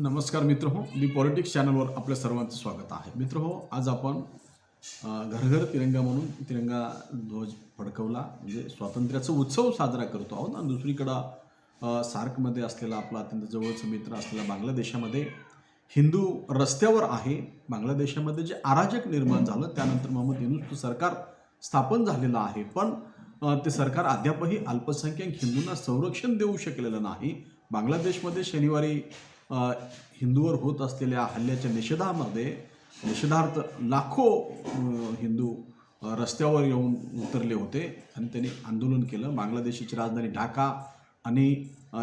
नमस्कार मित्र हो दी पॉलिटिक्स चॅनलवर आपल्या सर्वांचं स्वागत आहे. मित्र हो आज आपण घरघर तिरंगा म्हणून तिरंगा ध्वज फडकवला म्हणजे स्वातंत्र्याचा उत्सव साजरा करतो आहोत. आणि दुसरीकडं सार्कमध्ये असलेला आपला अत्यंत जवळचा मित्र असलेला बांगलादेशामध्ये हिंदू रस्त्यावर आहे. बांगलादेशामध्ये जे अराजक निर्माण झालं त्यानंतर मोहम्मद युनुसचं सरकार स्थापन झालेलं आहे. पण ते सरकार अद्यापही अल्पसंख्याक हिंदूंना संरक्षण देऊ शकलेलं नाही. बांगलादेशमध्ये शनिवारी हिंदूवर होत असलेल्या हल्ल्याच्या निषेधामध्ये निषेधार्थ लाखो हिंदू रस्त्यावर येऊन उतरले होते आणि त्यांनी आंदोलन केलं. बांगलादेशाची राजधानी ढाका आणि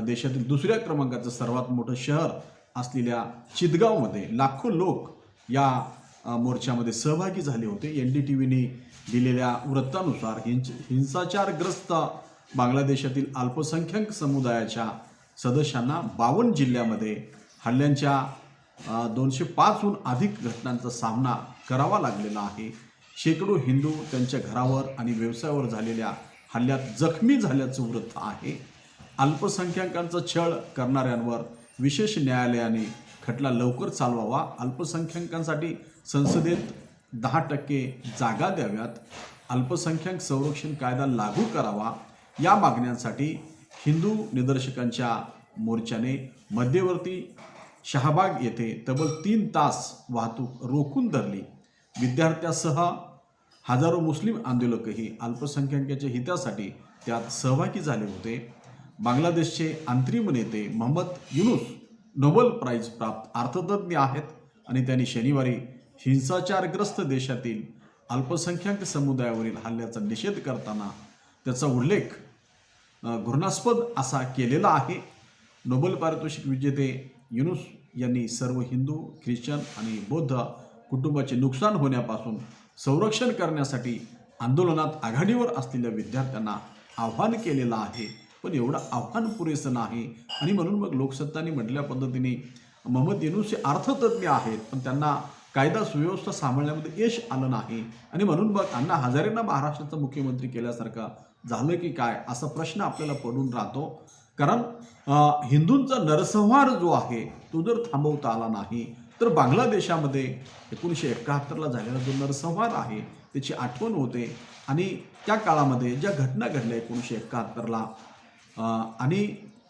देशातील दुसऱ्या क्रमांकाचं सर्वात मोठं शहर असलेल्या चितगावमध्ये लाखो लोक या मोर्चामध्ये सहभागी झाले होते. एन डी टी व्हीने दिलेल्या वृत्तानुसार हिंच हिंसाचारग्रस्त बांगलादेशातील अल्पसंख्याक समुदायाच्या सदस्यांना बावन्न जिल्ह्यामध्ये हल्ल्यांच्या दोनशे पाचहून अधिक घटनांचा सामना करावा लागलेला आहे. शेकडो हिंदू त्यांच्या घरावर आणि व्यवसायावर झालेल्या हल्ल्यात जखमी झाल्याचं वृत्त आहे. अल्पसंख्याकांचा छळ करणाऱ्यांवर विशेष न्यायालयाने खटला लवकर चालवावा. अल्पसंख्याकांसाठी संसदेत दहा टक्के जागा द्याव्यात. अल्पसंख्याक संरक्षण कायदा लागू करावा. या मागण्यांसाठी हिंदू निदर्शकांच्या मोर्चाने मध्यवर्ती शहाबाग येथे तब्बल तीन तास वाहतूक रोखून धरली. विद्यार्थ्यासह हजारो मुस्लिम आंदोलकही अल्पसंख्याकांच्या हितासाठी त्यात सहभागी झाले होते. बांगलादेशचे अंतरिम नेते मोहम्मद युनुस नोबेल प्राईज प्राप्त अर्थतज्ञ आहेत आणि त्यांनी शनिवारी हिंसाचारग्रस्त देशातील अल्पसंख्याक समुदायावरील हल्ल्याचा निषेध करताना त्याचा उल्लेख घृणास्पद असा केलेला आहे. नोबेल पारितोषिक विजेते युनुस यांनी सर्व हिंदू ख्रिश्चन आणि बौद्ध कुटुंबाचे नुकसान होण्यापासून संरक्षण करण्यासाठी आंदोलनात आघाडीवर असलेल्या विद्यार्थ्यांना आव्हान केलेलं आहे. पण एवढं आव्हान पुरेसं नाही. आणि म्हणून मग लोकसत्तांनी म्हटल्या पद्धतीने मोहम्मद युनुस हे अर्थतज्ञ आहेत पण त्यांना कायदा सुव्यवस्था सांभाळण्यामध्ये यश आलं नाही. आणि म्हणून मग अण्णा हजारेंना महाराष्ट्राचा मुख्यमंत्री केल्यासारखा झालं की काय असा प्रश्न आपल्याला पडून राहतो. कारण हिंदूंचा नरसंहार जो आहे तो जर थांबवता आला नाही तर बांगलादेशामध्ये एकोणीसशे एकाहत्तरला झालेला जो नरसंहार आहे त्याची आठवण होते. आणि त्या काळामध्ये ज्या घटना घडल्या एकोणीसशे एकाहत्तरला आणि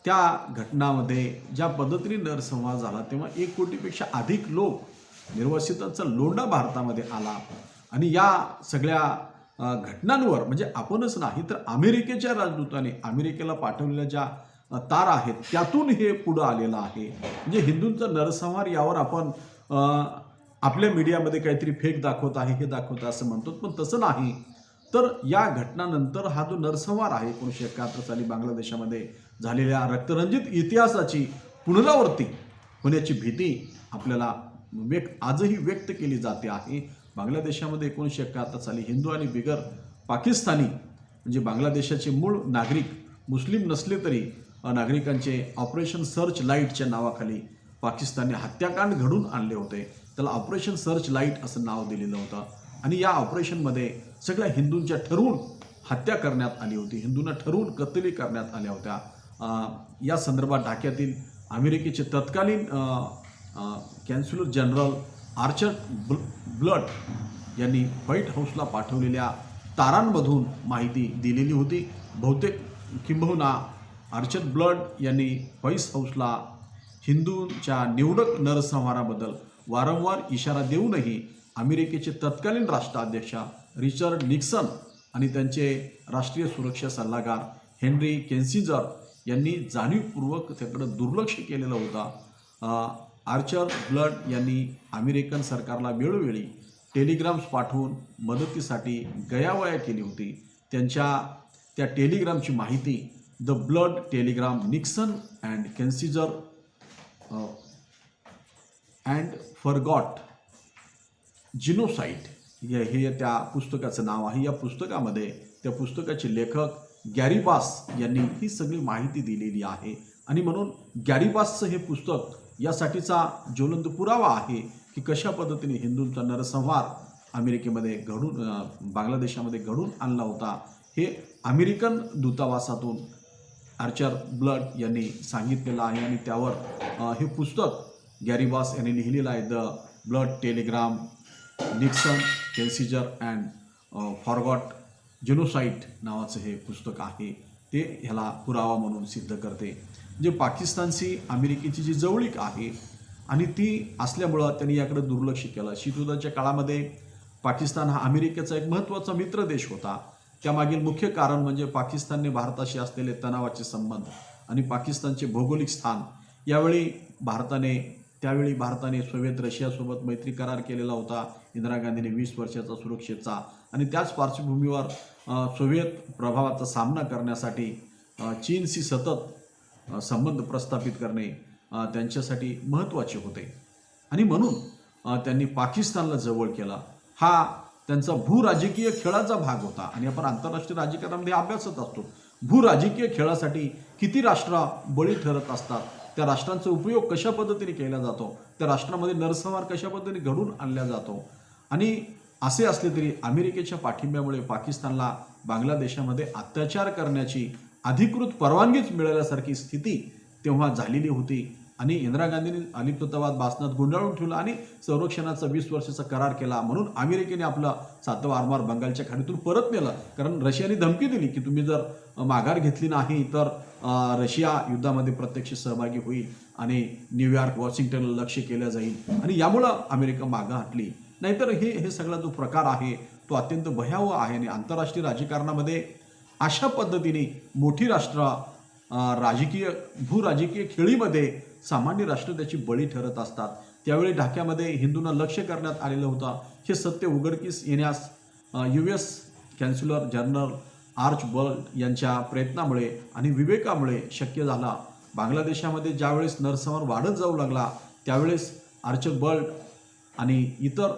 त्या घटनामध्ये ज्या पद्धतीने नरसंहार झाला तेव्हा एक कोटीपेक्षा अधिक लोक निर्वासितांचा लोंढा भारतामध्ये आला. आणि या सगळ्या घटनांवर म्हणजे आपणच नाही तर अमेरिकेच्या राजदूताने अमेरिकेला पाठवलेल्या ज्या तार आहेत त्यातून हे पुढं आलेलं आहे. म्हणजे हिंदूंचा नरसंहार यावर आपण आपल्या मीडियामध्ये काहीतरी फेक दाखवत आहे हे दाखवत आहे असं म्हणतो. पण तसं नाही. तर या घटनानंतर हा जो नरसंहार आहे एकोणीसशे एकाहत्तर साली बांगलादेशामध्ये झालेल्या रक्तरंजित इतिहासाची पुनरावृत्ती होण्याची भीती आपल्याला व्यक्त आजही व्यक्त केली जाते आहे. बांगलादेशामध्ये एकोणीसशे एकाहत्तर साली हिंदू आणि बिगर पाकिस्तानी म्हणजे बांगलादेशाचे मूळ नागरिक मुस्लिम नसले तरी नागरिकांचे ऑपरेशन सर्च लाईटच्या नावाखाली पाकिस्तानने हत्याकांड घडून आणले होते. त्याला ऑपरेशन सर्च लाइट असं नाव दिलेलं होतं. आणि या ऑपरेशनमध्ये सगळ्या हिंदूंच्या ठरवून हत्या करण्यात आली होती. हिंदूंना ठरवून कत्तली करण्यात आल्या होत्या. या संदर्भात ढाक्यातील अमेरिकेचे तत्कालीन कॅन्सुलर जनरल आर्चर ब्ल ब्लड यांनी व्हाईट हाऊसला पाठवलेल्या तारांमधून माहिती दिलेली होती. बहुतेक किंबहुना अर्चन ब्लड यांनी व्हॉईस हाऊसला हिंदूंच्या निवडक नरसंहाराबद्दल वारंवार इशारा देऊनही अमेरिकेचे तत्कालीन राष्ट्राध्यक्ष रिचर्ड निक्सन आणि त्यांचे राष्ट्रीय सुरक्षा सल्लागार हेनरी केन्सिजर यांनी जाणीवपूर्वक त्याकडं दुर्लक्ष केलेलं होता. आर्चर ब्लड यांनी अमेरिकन सरकारला वेळोवेळी टेलिग्राम्स पाठवून मदतीसाठी गयावया केली होती. त्यांच्या त्या टेलिग्रामची माहिती the Blood Telegram Nixon and Kissinger and forgot genocide हे हे त्या पुस्तकाचं नाव आहे. या पुस्तकामध्ये त्या पुस्तकाचे लेखक गॅरीबास यांनी ही सगळी माहिती दिलेली आहे. आणि म्हणून गॅरीबासचं हे पुस्तक यासाठीचा ज्वलंत पुरावा आहे की कशा पद्धतीने हिंदूंचा नरसंहार अमेरिकेमध्ये घडून बांगलादेशामध्ये घडून आणला होता हे अमेरिकन दूतावासातून आर्चर ब्लड यांनी सांगितलेलं आहे आणि त्यावर हे पुस्तक गॅरीबास यांनी लिहिलेलं आहे the Blood Telegram Nixon Kissinger and forgot genocide नावाचं हे पुस्तक आहे. ते ह्याला पुरावा म्हणून सिद्ध करते. जे पाकिस्तानशी अमेरिकेची जी जवळीक आहे आणि ती असल्यामुळं त्यांनी याकडे दुर्लक्ष केलं. शीतयुद्धाच्या काळामध्ये पाकिस्तान हा अमेरिकेचा एक महत्त्वाचा मित्र देश होता. त्यामागील मुख्य कारण म्हणजे पाकिस्तानने भारताशी असलेले तणावाचे संबंध आणि पाकिस्तानचे भौगोलिक स्थान. यावेळी भारताने त्यावेळी भारताने सोव्हिएत रशियासोबत मैत्री करार केलेला होता. इंदिरा गांधीने वीस वर्षाचा सुरक्षेचा आणि त्याच पार्श्वभूमीवर अ, सोव्हिएत प्रभावाचा सामना करण्यासाठी चीनशी सतत संबंध प्रस्थापित करणे त्यांच्यासाठी महत्त्वाचे होते. आणि म्हणून त्यांनी पाकिस्तानला जवळ केला. हा त्यांचा भूराजकीय खेळाचा भाग होता. आणि आपण आंतरराष्ट्रीय राजकारणामध्ये अभ्यासत असतो. भूराजकीय खेळासाठी किती राष्ट्र बळी ठरत असतात त्या राष्ट्रांचा उपयोग कशा पद्धतीने केला जातो त्या राष्ट्रामध्ये नरसंहार कशा पद्धतीने घडून आणला जातो? आणि असे असले तरी अमेरिकेच्या पाठिंब्यामुळे पाकिस्तानला बांगलादेशामध्ये अत्याचार करण्याची अधिकृत परवानगीच मिळाल्यासारखी स्थिती तेव्हा झालेली होती. आणि इंदिरा गांधींनी अलिप्ततावाद भाषणात गुंडाळून ठेवला आणि संरक्षणाचा वीस वर्षाचा करार केला म्हणून अमेरिकेने आपलं सातवा आरमार बंगालच्या खाडीतून परत नेलं. कारण रशियाने धमकी दिली की तुम्ही जर माघार घेतली नाही तर रशिया युद्धामध्ये प्रत्यक्ष सहभागी होईल आणि न्यूयॉर्क वॉशिंग्टनला लक्ष केलं जाईल आणि यामुळं अमेरिका मागं हटली. नाहीतर हे हे सगळा जो प्रकार आहे तो अत्यंत भयावह आहे आणि आंतरराष्ट्रीय राजकारणामध्ये अशा पद्धतीने मोठी राष्ट्र राजकीय भूराजकीय खेळीमध्ये सामान्य राष्ट्र त्याची बळी ठरत असतात. त्यावेळी ढाक्यामध्ये हिंदूंना लक्ष करण्यात आलेलं होतं. हे सत्य उघडकीस येण्यास U S consular general Archer Blood यांच्या प्रयत्नामुळे आणि विवेकामुळे शक्य झाला. बांगलादेशामध्ये ज्यावेळेस नरसंहार वाढत जाऊ लागला त्यावेळेस आर्चर बर्ट आणि इतर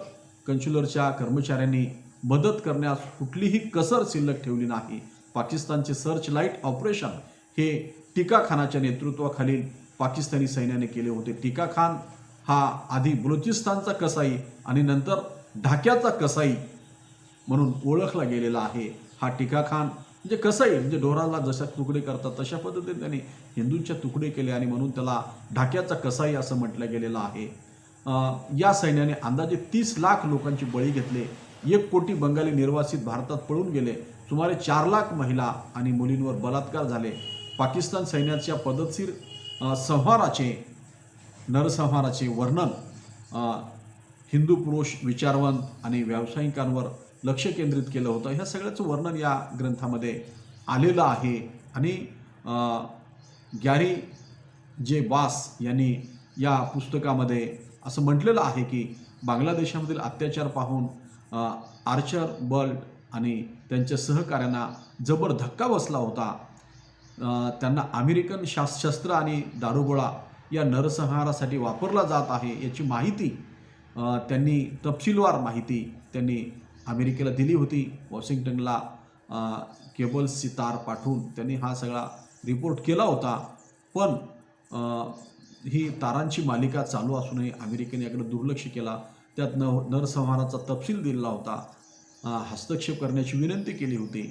कन्स्युलरच्या कर्मचाऱ्यांनी मदत करण्यास कुठलीही कसर शिल्लक ठेवली नाही. पाकिस्तानचे सर्च लाइट ऑपरेशन हे टीकाखानाच्या नेतृत्वाखालील पाकिस्तानी सैन्याने केले होते. टीका खान हा आधी बलुचिस्तानचा कसाई आणि नंतर ढाक्याचा कसाई म्हणून ओळखला गेलेला आहे. हा टीका खान म्हणजे कसाई म्हणजे ढोराला जशा तुकडे करतात तशा पद्धतीने त्याने हिंदूंच्या तुकडे केले आणि म्हणून त्याला ढाक्याचा कसाई असं म्हटलं गेलेलं आहे. या सैन्याने अंदाजे तीस लाख लोकांची बळी घेतले. एक कोटी बंगाली निर्वासित भारतात पळून गेले. सुमारे चार लाख महिला आणि मुलींवर बलात्कार झाले. पाकिस्तान सैन्याच्या पद्धतशीर संहाराचे नरसंहाराचे वर्णन हिंदू पुरुष विचारवंत आणि व्यावसायिकांवर लक्ष केंद्रित केलं होतं. ह्या सगळ्याचं वर्णन या ग्रंथामध्ये आलेलं आहे. आणि गॅरी जे बास यांनी या पुस्तकामध्ये असं म्हटलेलं आहे की बांगलादेशामधील अत्याचार पाहून आर्चर बल्ट आणि त्यांच्या सहकाऱ्यांना जबर धक्का बसला होता. त्यांना अमेरिकन शास्त्र आणि दारुगोळा या नरसंहारासाठी वापरला जात आहे याची माहिती त्यांनी तपशीलवार माहिती त्यांनी अमेरिकेला दिली होती. वॉशिंग्टनला केबल सितार पाठवून त्यांनी हा सगळा रिपोर्ट केला होता. पण ही तारांची मालिका चालू असूनही अमेरिकेने याकडे दुर्लक्ष केला. त्यात न नरसंहाराचा तपशील दिलेला होता. हस्तक्षेप करण्याची विनंती केली होती.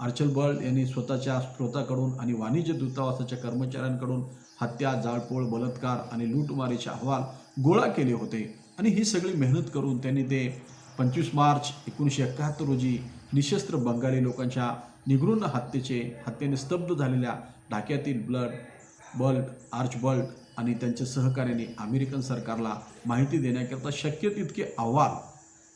आर्चल बर्ड यांनी स्वतःच्या स्रोताकडून आणि वाणिज्य दूतावासाच्या कर्मचाऱ्यांकडून हत्या जाळपोळ बलात्कार आणि लूटमारीचे अहवाल गोळा केले होते. आणि ही सगळी मेहनत करून त्यांनी ते पंचवीस मार्च एकोणीसशे एकाहत्तर रोजी निशस्त्र बंगाली लोकांच्या निगृण हत्येचे हत्येने स्तब्ध झालेल्या ढाक्यातील ब्लड बल्ट आर्च बल्ट आणि त्यांच्या सहकार्याने अमेरिकन सरकारला माहिती देण्याकरता शक्य तितके अहवाल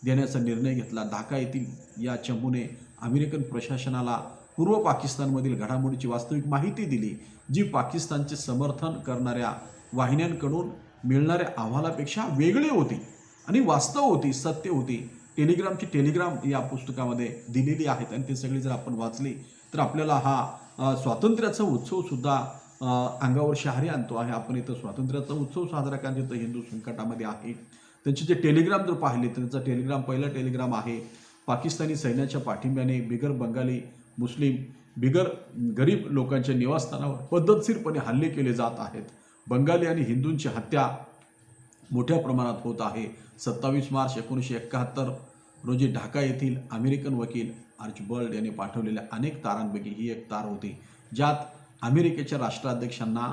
देण्याचा निर्णय घेतला. ढाका येथील या चमूने अमेरिकन प्रशासनाला पूर्व पाकिस्तानमधील घडामोडीची वास्तविक माहिती दिली जी पाकिस्तानचे समर्थन करणाऱ्या वाहिन्यांकडून मिळणाऱ्या अहवालापेक्षा वेगळी होती आणि वास्तव होती सत्य होती. टेलिग्रामची टेलिग्राम या पुस्तकामध्ये दिलेली आहेत आणि ते सगळी जर आपण वाचली तर आपल्याला हा स्वातंत्र्याचा उत्सवसुद्धा अंगावर शहरी आणतो आहे. आपण इथं स्वातंत्र्याचा उत्सव साजरा करण्यात हिंदू संकटामध्ये आहे. त्यांचे जे टेलिग्राम जर पाहिले त्यांचा टेलिग्राम पहिला टेलिग्राम आहे पाकिस्तानी सैन्याच्या पाठिंब्याने बिगर बंगाली मुस्लिम बिगर गरीब लोकांच्या निवासस्थानावर पद्धतशीरपणे हल्ले केले जात आहेत. बंगाली आणि हिंदूंची हत्या मोठ्या प्रमाणात होत आहे. सत्तावीस मार्च एकोणीसशे एकाहत्तर रोजी ढाका येथील अमेरिकन वकील आर्चबर्ड यांनी पाठवलेल्या अनेक तारांपैकी ही एक तार होती ज्यात अमेरिकेच्या राष्ट्राध्यक्षांना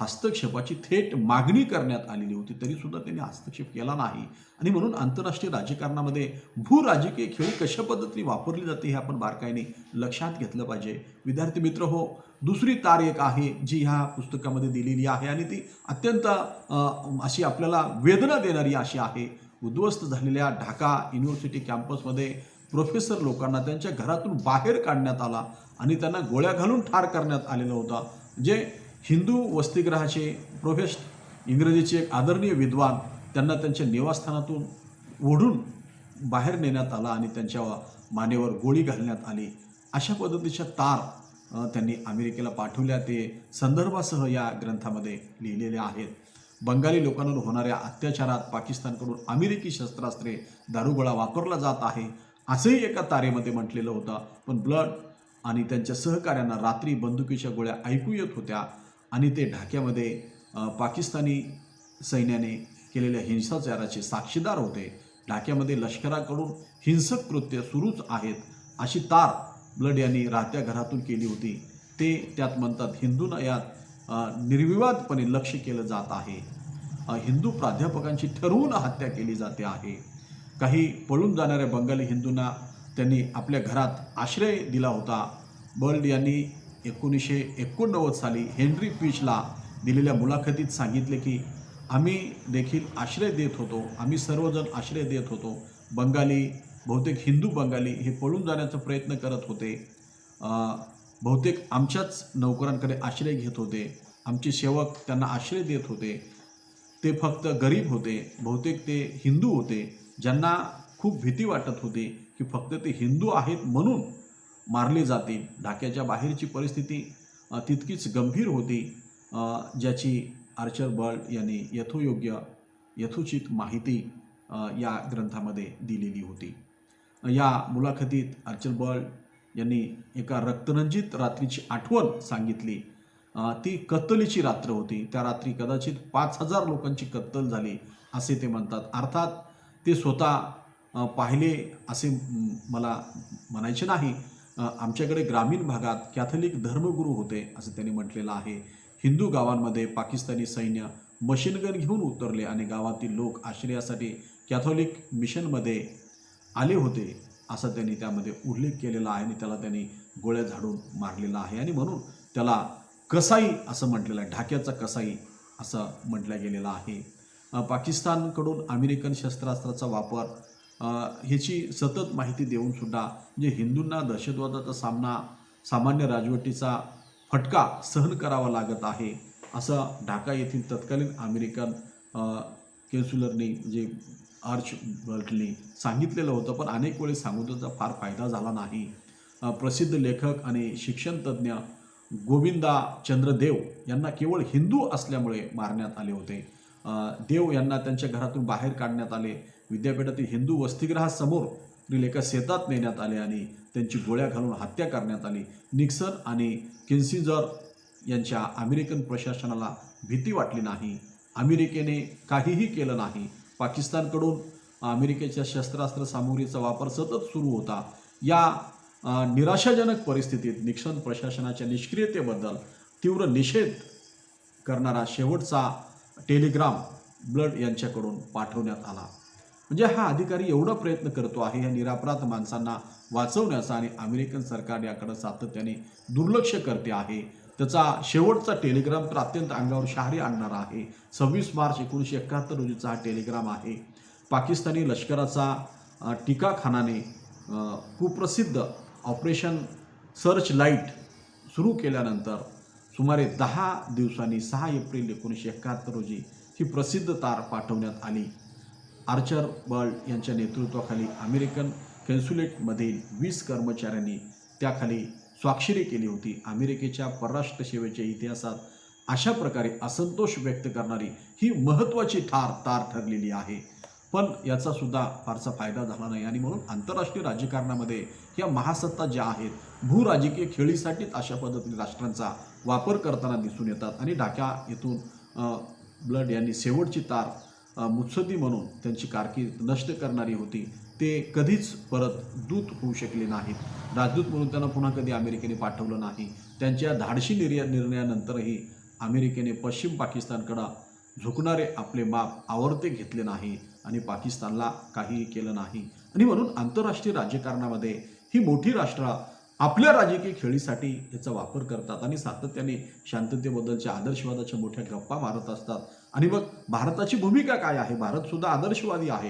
हस्तक्षेपाची थेट मागणी करण्यात आलेली होती. तरीसुद्धा त्यांनी हस्तक्षेप केला नाही. आणि म्हणून आंतरराष्ट्रीय राजकारणामध्ये भूराजकीय खेळ खेळी कशा पद्धतीने वापरली जाते हे आपण बारकाईने लक्षात घेतलं पाहिजे. विद्यार्थी मित्र हो दुसरी तार एक आहे जी ह्या पुस्तकामध्ये दिलेली आहे आणि ती अत्यंत अशी आपल्याला वेदना देणारी अशी आहे. उद्ध्वस्त झालेल्या ढाका युनिव्हर्सिटी कॅम्पसमध्ये प्रोफेसर लोकांना त्यांच्या घरातून बाहेर काढण्यात आला आणि त्यांना गोळ्या घालून ठार करण्यात आलेला होता. जे हिंदू वसतिगृहाचे प्रोफेस्ट इंग्रजीचे एक आदरणीय विद्वान त्यांना त्यांच्या निवासस्थानातून ओढून बाहेर नेण्यात आला आणि त्यांच्या मानेवर गोळी घालण्यात आली. अशा पद्धतीच्या तार त्यांनी अमेरिकेला पाठवल्या. ते संदर्भासह या ग्रंथामध्ये लिहिलेले आहेत. बंगाली लोकांवर होणाऱ्या अत्याचारात पाकिस्तानकडून अमेरिकी शस्त्रास्त्रे दारुगोळा वापरला जात आहे असंही एका तारेमध्ये म्हटलेलं होतं. पण ब्लड आणि त्यांच्या सहकाऱ्यांना रात्री बंदुकीच्या गोळ्या ऐकू येत होत्या. आणि ते ढाक्यामध्ये पाकिस्तानी सैन्याने केलेल्या हिंसाचाराचे साक्षीदार होते. ढाक्यामध्ये लष्कराकडून हिंसक कृत्य सुरूच आहेत अशी तार ब्लड यांनी राहत्या घरातून केली होती. ते त्यात म्हणतात हिंदूंना यात निर्विवादपणे लक्ष केलं जात आहे. हिंदू प्राध्यापकांची ठरवून हत्या केली जाते आहे. काही पळून जाणाऱ्या बंगाली हिंदूंना त्यांनी आपल्या घरात आश्रय दिला होता. बर्ड यांनी एकोणीसशे एकोणनव्वद साली हेनरी पीचला दिलेल्या मुलाखतीत सांगितले की आम्ही देखील आश्रय देत होतो. आम्ही सर्वजण आश्रय देत होतो. बंगाली बहुतेक हिंदू बंगाली हे पळून जाण्याचा प्रयत्न करत होते. बहुतेक आमच्याच नोकरांकडे आश्रय घेत होते. आमचे सेवक त्यांना आश्रय देत होते. ते फक्त गरीब होते. बहुतेक ते हिंदू होते. ज्यांना खूप भीती वाटत होती की फक्त ते हिंदू आहेत म्हणून मारले जातील ढाक्याच्या बाहेरची परिस्थिती तितकीच गंभीर होती. ज्याची आर्चर बर्ड यांनी यथोयोग्य यथोचित माहिती या ग्रंथामध्ये दिलेली होती. या मुलाखतीत आर्चर बर्ड यांनी एका रक्तरंजित रात्रीची आठवण सांगितली. ती कत्तलीची रात्र होती. त्या रात्री कदाचित पाच हजार लोकांची कत्तल झाली असे ते म्हणतात. अर्थात ते स्वतः पाहिले असे मला म्हणायचे नाही. आमच्याकडे ग्रामीण भागात कॅथलिक धर्मगुरू होते असं त्यांनी म्हटलेलं आहे. हिंदू गावांमध्ये पाकिस्तानी सैन्य मशीनगन घेऊन उतरले आणि गावातील लोक आश्रयासाठी कॅथोलिक मिशनमध्ये आले होते असा त्यांनी त्यामध्ये उल्लेख केलेला आहे आणि त्याला त्यांनी गोळ्या झाडून मारलेला आहे. आणि म्हणून त्याला कसाई असं म्हटलेलं आहे ढाक्याचा कसाई असं म्हटलं गेलेलं आहे. पाकिस्तानकडून अमेरिकन शस्त्रास्त्राचा वापर ह्याची सतत माहिती देऊन सुद्धा म्हणजे हिंदूंना दहशतवादाचा सामना सामान्य राजवटीचा फटका सहन करावा लागत आहे असं ढाका येथील तत्कालीन अमेरिकन अ, कॅन्सुलरनी जे आर्च बर्टनी सांगितलेलं होतं पण अनेक वेळेस सांगून त्याचा फार फायदा झाला नाही. प्रसिद्ध लेखक आणि शिक्षणतज्ज्ञ गोविंदा चंद्रदेव यांना केवळ हिंदू असल्यामुळे मारण्यात आले होते. देव यांना त्यांच्या घरातून बाहेर काढण्यात आले. विद्यापीठातील हिंदू वसतिगृहासमोर एका शेतात नेण्यात आले आणि त्यांची गोळ्या घालून हत्या करण्यात आली. निक्सन आणि किन्सिजर यांच्या अमेरिकन प्रशासनाला भीती वाटली नाही. अमेरिकेने काहीही केलं नाही. पाकिस्तानकडून अमेरिकेच्या शस्त्रास्त्र सामुग्रीचा वापर सतत सुरू होता. या निराशाजनक परिस्थितीत निक्सन प्रशासनाच्या निष्क्रियतेबद्दल तीव्र निषेध करणारा शेवटचा टेलिग्राम ब्लड यांच्याकडून पाठवण्यात आला. म्हणजे हा अधिकारी एवढा प्रयत्न करतो आहे या निरापराध माणसांना वाचवण्याचा आणि अमेरिकन सरकार याकडे सातत्याने दुर्लक्ष करते आहे. त्याचा शेवटचा टेलिग्राम तर अत्यंत अंगावर शहारी आणणारा आहे. सव्वीस मार्च एकोणीसशे एकाहत्तर रोजीचा हा टेलिग्राम आहे. पाकिस्तानी लष्कराचा टीकाखानाने कुप्रसिद्ध ऑपरेशन सर्च लाइट सुरू केल्यानंतर सुमारे दहा दिवसांनी सहा एप्रिल एकोणीसशे एकाहत्तर रोजी ही प्रसिद्ध तार पाठवण्यात आली. आर्चर बर्ल्ड यांच्या नेतृत्वाखाली अमेरिकन कन्सुलेटमधील वीस कर्मचाऱ्यांनी त्याखाली स्वाक्षरी केली होती. अमेरिकेच्या परराष्ट्र सेवेच्या इतिहासात अशा प्रकारे असंतोष व्यक्त करणारी ही महत्त्वाची ठार तार ठरलेली आहे. पण याचा सुद्धा फारसा फायदा झाला नाही आणि म्हणून आंतरराष्ट्रीय राजकारणामध्ये या महासत्ता ज्या आहेत भूराजकीय खेळीसाठीच अशा पद्धतीने राष्ट्रांचा वापर करताना दिसून येतात आणि ढाक्या येथून ब्लड यांनी शेवटची तार मुत्सदी म्हणून त्यांची कारकीर्द नष्ट करणारी होती. ते कधीच परत दूत होऊ शकले नाहीत. राजदूत म्हणून त्यांना पुन्हा कधी अमेरिकेने पाठवलं नाही. त्यांच्या धाडशी निर्य निर्णयानंतरही अमेरिकेने पश्चिम पाकिस्तानकडं झुकणारे आपले माप आवर्ते घेतले नाही आणि पाकिस्तानला काहीही केलं नाही. आणि म्हणून आंतरराष्ट्रीय राजकारणामध्ये ही मोठी राष्ट्र आपल्या राजकीय खेळीसाठी याचा वापर करतात आणि सातत्याने शांततेबद्दलच्या आदर्शवादाच्या मोठ्या गप्पा मारत असतात. आणि मग भारताची भूमिका काय आहे? भारत सुद्धा आदर्शवादी आहे.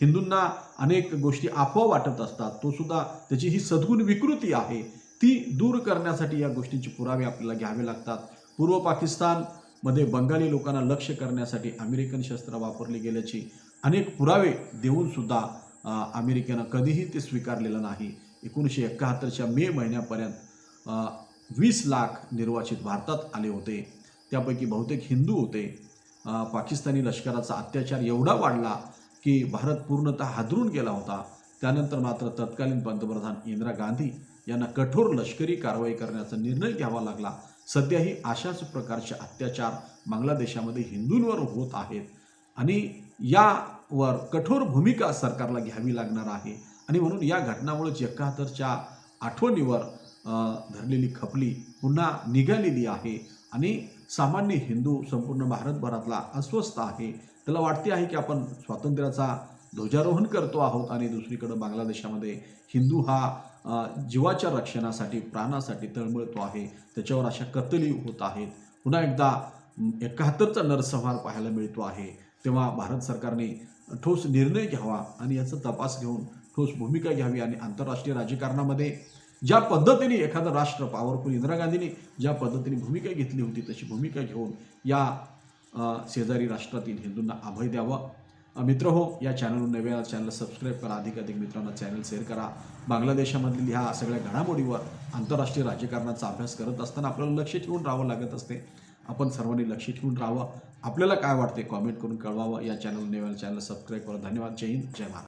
हिंदूंना अनेक गोष्टी आपोआ वाटत असतात. तो सुद्धा त्याची ही सद्गुण विकृती आहे. ती दूर करण्यासाठी या गोष्टींचे पुरावे आपल्याला घ्यावे लागतात. पूर्व पाकिस्तानमध्ये बंगाली लोकांना लक्ष करण्यासाठी अमेरिकन शस्त्र वापरली गेल्याची अनेक पुरावे देऊन सुद्धा अमेरिकेनं कधीही ते स्वीकारलेलं नाही. एकोणीसशे एकाहत्तरच्या मे महिन्यापर्यंत वीस लाख निर्वाचित भारतात आले होते. त्यापैकी बहुतेक हिंदू होते. पाकिस्तानी लष्कराचा अत्याचार एवढा वाढला की भारत पूर्णतः हादरून गेला होता. त्यानंतर मात्र तत्कालीन पंतप्रधान इंदिरा गांधी यांना कठोर लष्करी कारवाई करण्याचा निर्णय घ्यावा लागला. सध्याही अशाच प्रकारचे अत्याचार बांगलादेशामध्ये हिंदूंवर होत आहेत आणि यावर कठोर भूमिका सरकारला घ्यावी लागणार आहे. आणि म्हणून या घटनामुळेच एकाहत्तरच्या आठवणीवर धरलेली खपली पुन्हा निघालेली आहे आणि सामान्य हिंदू संपूर्ण भारतभरातला अस्वस्थ आहे. त्याला वाटते आहे की आपण स्वातंत्र्याचा ध्वजारोहण करतो आहोत आणि दुसरीकडं बांगलादेशामध्ये हिंदू हा जीवाच्या रक्षणासाठी प्राणासाठी तळमळतो आहे. त्याच्यावर अशा कत्तली होत आहेत. पुन्हा एकदा एकाहत्तरचा नरसंहार पाहायला मिळतो आहे. तेव्हा भारत सरकारने ठोस निर्णय घ्यावा आणि याचा तपास घेऊन ठोस भूमिका घ्यावी आणि आंतरराष्ट्रीय राजकारणामध्ये ज्या पद्धतीने एखादं राष्ट्र पॉवरफुल इंदिरा गांधीने ज्या पद्धतीने भूमिका घेतली होती तशी भूमिका घेऊन या शेजारी राष्ट्रातील हिंदूंना अभय द्यावं. मित्र हो या चॅनलवर नव्या चॅनल सबस्क्राईब करा. अधिकाधिक मित्रांना चॅनल शेअर करा. बांगलादेशामधील ह्या सगळ्या घडामोडीवर आंतरराष्ट्रीय राजकारणाचा अभ्यास करत असताना आपल्याला लक्ष ठेवून राहावं लागत असते. आपण सर्वांनी लक्ष ठेवून राहावं. आपल्याला काय वाटते कॉमेंट करून कळवावं. या चॅनल नव्या चॅनल सबस्क्राईब करा. धन्यवाद. जय हिंद. जय महाराज